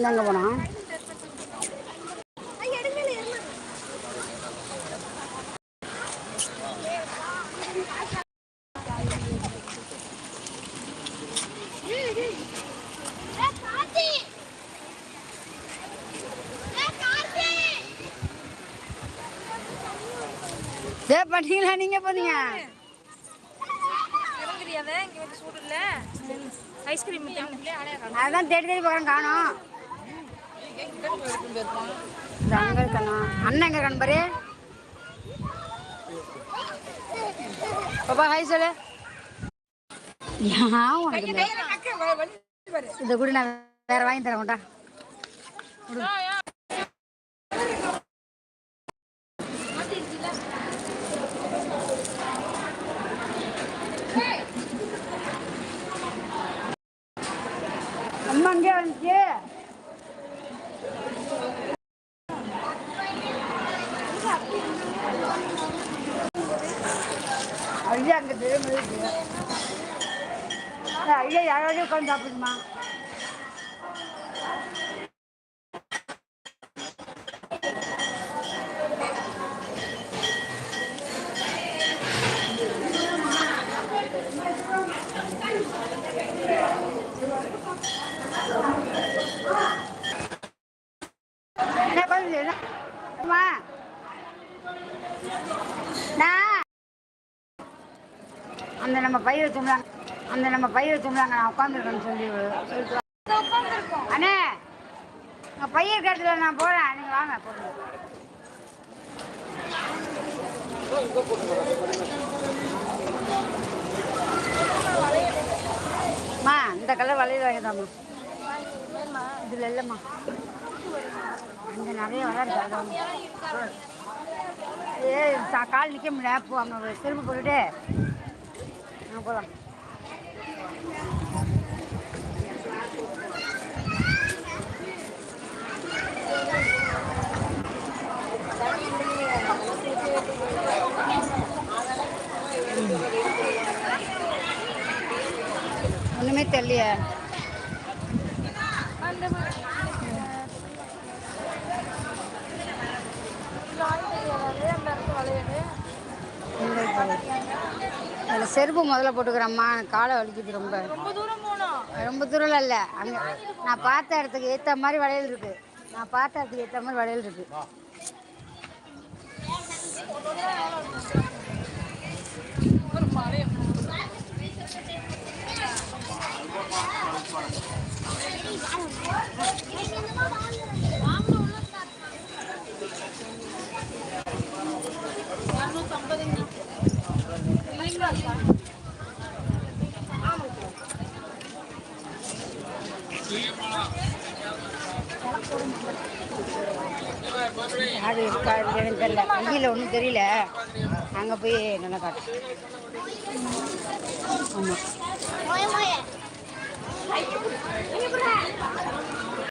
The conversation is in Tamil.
எங்கே போனோம் ஏ பண்ணீங்களா? சூடு இல்ல. ஐஸ்கிரீம் அதான் தேடி தேடி பார்க்குறேன் காணோம். அங்கே இருக்கணும் அண்ணன் எங்கே கண்பரு பாப்பா ஹாய் சொல்லு. ஏன் உனக்கு இதை கூட நான் வேற வாங்கி தரேன் அம்மா அங்கே வந்துச்சு ஐயா அங்கே தெரியுது ஐயா யாராவது உட்காந்து சாப்பிடுமா என்ன பண்ணுது அம்மா நான் அந்த நம்ம பயிரை தும்லாங்க அந்த நம்ம பயிரை தும்லாங்க நான் உட்காந்துருக்கேன்னு சொல்லி சொல்லிட்டு. அண்ணே உங்கள் பையன் இடத்துல நான் போகிறேன் நீங்கள் வாங்க போடுங்க அம்மா இந்த கலர் வளையல் வாங்கிதாம்மா இதில் இல்லைம்மா. அங்கே நிறைய வளர்ந்து ஏ கால் நிற்க முடியல. போ அங்கே திரும்ப போட்டுட்டு அங்கே போகலாம் ஒன்றுமே தெரியல. செருப்பு முதல்ல போட்டுக்கிறேம்மா. காலை வலிக்குது ரொம்ப. ரொம்ப தூரம் போனோம் ரொம்ப தூரம் இல்லை. அங்கே நான் பார்த்த இடத்துக்கு ஏற்ற மாதிரி வளையல் இருக்கு. நான் பார்த்த இடத்துக்கு ஏற்ற மாதிரி வளையல் இருக்கு. அது இருக்கா இல்லைன்னு தெரியல. வண்டியில் ஒன்றும் தெரியல. அங்கே போய் நல்லா காட்டு. ஆமாம்